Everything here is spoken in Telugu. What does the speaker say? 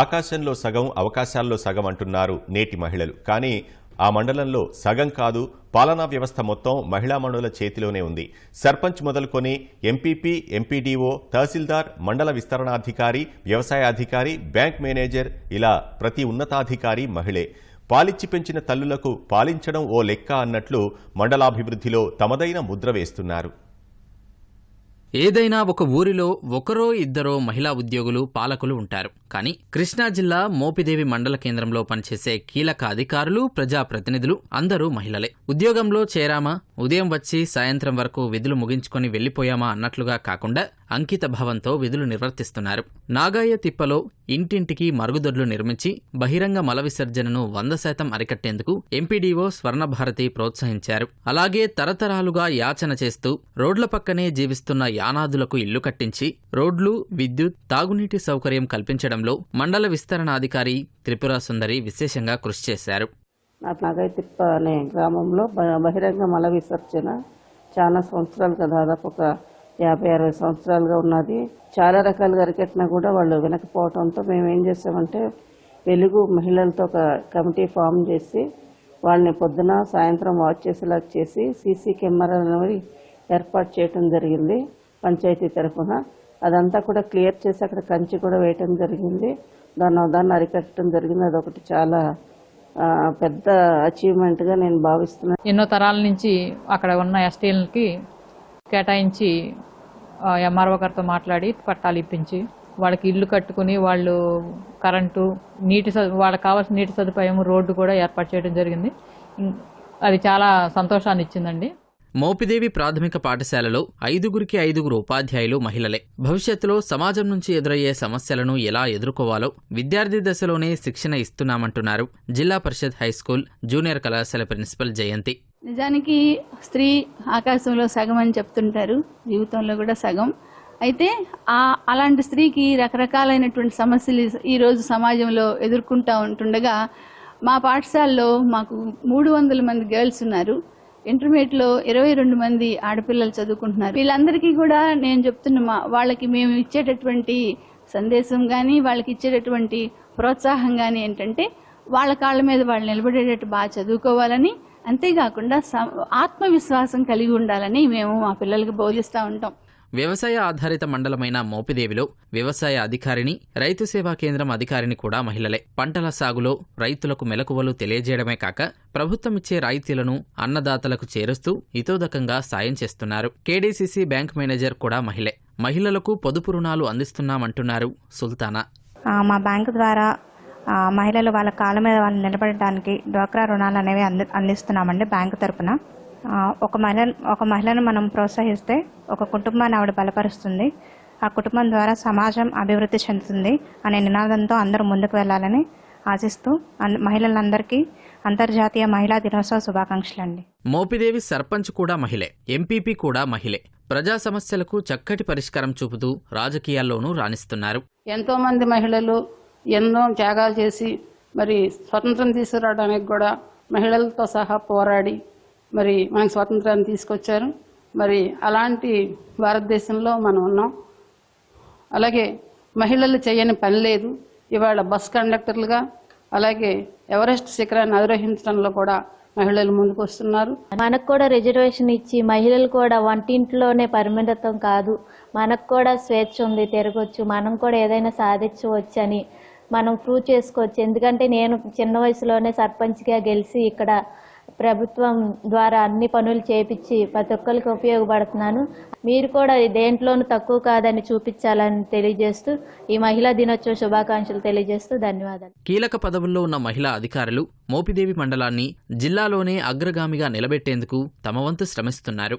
ఆకాశంలో సగం అవకాశాల్లో సగం అంటున్నారు నేటి మహిళలు. కానీ ఆ మండలంలో సగం కాదు పాలనా వ్యవస్థ మొత్తం మహిళా మండల చేతిలోనే ఉంది. సర్పంచ్ మొదలుకొని ఎంపీపీ ఎంపీడీఓ తహసీల్దార్ మండల విస్తరణాధికారి వ్యవసాయాధికారి బ్యాంక్ మేనేజర్ ఇలా ప్రతి ఉన్నతాధికారి మహిళే. పాలిచ్చి పెంచిన తల్లులకు పాలించడం ఓ లెక్క అన్నట్లు మండలాభివృద్ధిలో తమదైన ముద్ర వేస్తున్నారు. ఏదైనా ఒక ఊరిలో ఒకరో ఇద్దరో మహిళా ఉద్యోగులు పాలకులు ఉంటారు. కానీ కృష్ణా జిల్లా మోపిదేవి మండల కేంద్రంలో పనిచేసే కీలక అధికారులు ప్రజాప్రతినిధులు అందరూ మహిళలే. ఉద్యోగంలో చేరామా? ఉదయం వచ్చి సాయంత్రం వరకు విధులు ముగించుకొని వెళ్ళిపోయామా అన్నట్లుగా కాకుండా అంకిత భావంతో విధులు నిర్వర్తిస్తున్నారు. నాగాయ తిప్పలో ఇంటింటికి మరుగుదొడ్లు నిర్మించి బహిరంగ మల విసర్జనను వంద శాతం అరికట్టేందుకు ఎంపీడీఓ స్వర్ణభారతి ప్రోత్సహించారు. అలాగే తరతరాలుగా యాచన చేస్తూ రోడ్ల పక్కనే జీవిస్తున్న యానాదులకు ఇల్లు కట్టించి రోడ్లు విద్యుత్ తాగునీటి సౌకర్యం కల్పించడంలో మండల విస్తరణాధికారి త్రిపుర సుందరి విశేషంగా కృషి చేశారు. నాగైతిప్ప అనే గ్రామంలో బ- బహిరంగ మల విసర్జన చాలా సంవత్సరాలుగా దాదాపు ఒక యాభై అరవై సంవత్సరాలుగా ఉన్నది. చాలా రకాలుగా అరికెట్టినా కూడా వాళ్ళు వినకపోవడంతో మేము ఏం చేసామంటే వెలుగు మహిళలతో ఒక కమిటీ ఫామ్ చేసి వాళ్ళని పొద్దున సాయంత్రం వాచ్ చేసేలాగా చేసి సీసీ కెమెరాలను ఏర్పాటు చేయడం జరిగింది పంచాయతీ తరఫున. అదంతా కూడా క్లియర్ చేసి అక్కడ కంచి కూడా వేయటం జరిగింది. దాన్ని దాన్ని అరికట్టడం జరిగింది. అదొకటి చాలా పెద్ద అచీవ్మెంట్గా నేను భావిస్తున్నాను ఎన్నో తరాల నుంచి అక్కడ ఉన్న ఎస్టీలకి కేటాయించి ఎంఆర్ఓ గారితో మాట్లాడి పట్టాలు ఇప్పించి వాళ్ళకి ఇల్లు కట్టుకుని వాళ్ళు కరెంటు నీటి సదు వాళ్ళకి కావాల్సిన నీటి సదుపాయం రోడ్డు కూడా ఏర్పాటు చేయడం జరిగింది. అది చాలా సంతోషాన్ని ఇచ్చిందండి మోపిదేవి ప్రాథమిక పాఠశాలలో ఐదుగురికి ఐదుగురు ఉపాధ్యాయులు మహిళలే. భవిష్యత్తులో సమాజం నుంచి ఎదురయ్యే సమస్యలను ఎలా ఎదుర్కోవాలో విద్యార్థి దశలోనే శిక్షణ ఇస్తున్నామంటున్నారు Zilla Parishad high school junior కళాశాల ప్రిన్సిపల్ జయంతి. నిజానికి స్త్రీ ఆకాశంలో సగం అని చెప్తుంటారు జీవితంలో కూడా సగం. అయితే ఆ అలాంటి స్త్రీకి రకరకాలైనటువంటి సమస్యలు ఈరోజు సమాజంలో ఎదుర్కొంటూ ఉంటుండగా మా పాఠశాలలో మాకు మూడు వందల మంది గర్ల్స్ ఉన్నారు. ఇంటర్మీడియట్లో ఇరవై రెండు మంది ఆడపిల్లలు చదువుకుంటున్నారు. వీళ్ళందరికీ కూడా నేను చెప్తున్న మా వాళ్ళకి మేము ఇచ్చేటటువంటి సందేశం కానీ వాళ్ళకి ఇచ్చేటటువంటి ప్రోత్సాహం కానీ ఏంటంటే వాళ్ళ కాళ్ళ మీద వాళ్ళు నిలబడేటట్టు బాగా చదువుకోవాలని అంతేకాకుండా స- ఆత్మవిశ్వాసం కలిగి ఉండాలని మేము మా పిల్లలకి బోధిస్తూ ఉంటాం. వ్యవసాయ ఆధారిత మండలమైన మోపిదేవిలో వ్యవసాయ అధికారిని రైతు సేవా కేంద్రం అధికారిని కూడా మహిళలే. పంటల సాగులో రైతులకు మెలకువలు తెలియజేయడమే కాక ప్రభుత్వం ఇచ్చే రాయితీలను అన్నదాతలకు చేరుస్తూ ఇతోదకంగా సాయం చేస్తున్నారు. కేడీసీసీ బ్యాంక్ మేనేజర్ కూడా మహిళే. మహిళలకు పొదుపు రుణాలు అందిస్తున్నామంటున్నారు సుల్తానా. మా బ్యాంకు ద్వారా మహిళలు వాళ్ళ కాళ్ళ మీద వాళ్ళు నిలబడడానికి డ్వాక్రా రుణాలు అనేవి అంది అందిస్తున్నామండి బ్యాంకు తరపున. ఒక మహిళ ఒక మహిళను మనం ప్రోత్సహిస్తే ఒక కుటుంబాన్ని ఆవిడ బలపరుస్తుంది. ఆ కుటుంబం ద్వారా సమాజం అభివృద్ధి చెందుతుంది అనే నినాదంతో అందరూ ముందుకు వెళ్ళాలని ఆశిస్తూ అన్- మహిళలందరికీ అంతర్జాతీయ మహిళా దినోత్సవ శుభాకాంక్షలు అండి మోపిదేవి సర్పంచ్ కూడా మహిళే ఎంపీపీ కూడా మహిళే. ప్రజా సమస్యలకు చక్కటి పరిష్కారం చూపుతూ రాజకీయాల్లోనూ రాణిస్తున్నారు. ఎంతో మంది మహిళలు ఎన్నో త్యాగాలు చేసి మరి స్వతంత్రం తీసుకురావడానికి కూడా మహిళలతో సహా పోరాడి మరి మనకు స్వాతంత్రాన్ని తీసుకొచ్చారు. మరి అలాంటి భారతదేశంలో మనం ఉన్నాం. అలాగే మహిళలు చేయని పని లేదు. ఇవాళ బస్ కండక్టర్లుగా అలాగే ఎవరెస్ట్ శిఖరాన్ని అధిరోహించడంలో కూడా మహిళలు ముందుకు వస్తున్నారు. మనకు కూడా రిజర్వేషన్ ఇచ్చి మహిళలు కూడా వంటింట్లోనే పరిమితం కాదు. మనకు కూడా స్వేచ్ఛ ఉంది తిరగొచ్చు. మనం కూడా ఏదైనా సాధించవచ్చు అని మనం ప్రూవ్ చేసుకోవచ్చు. ఎందుకంటే నేను చిన్న వయసులోనే సర్పంచ్గా గెలిచి ఇక్కడ ప్రభుత్వం ద్వారా అన్ని పనులు చేపించి ప్రతి ఒక్కరికి ఉపయోగపడుతున్నాను. మీరు కూడా దేంట్లోనూ తక్కువ కాదని చూపించాలని తెలియజేస్తూ ఈ మహిళా దినోత్సవ శుభాకాంక్షలు తెలియజేస్తూ ధన్యవాదాలు. కీలక పదవుల్లో ఉన్న మహిళా అధికారులు మోపిదేవి మండలాన్ని జిల్లాలోనే అగ్రగామిగా నిలబెట్టేందుకు తమ వంతు శ్రమిస్తున్నారు.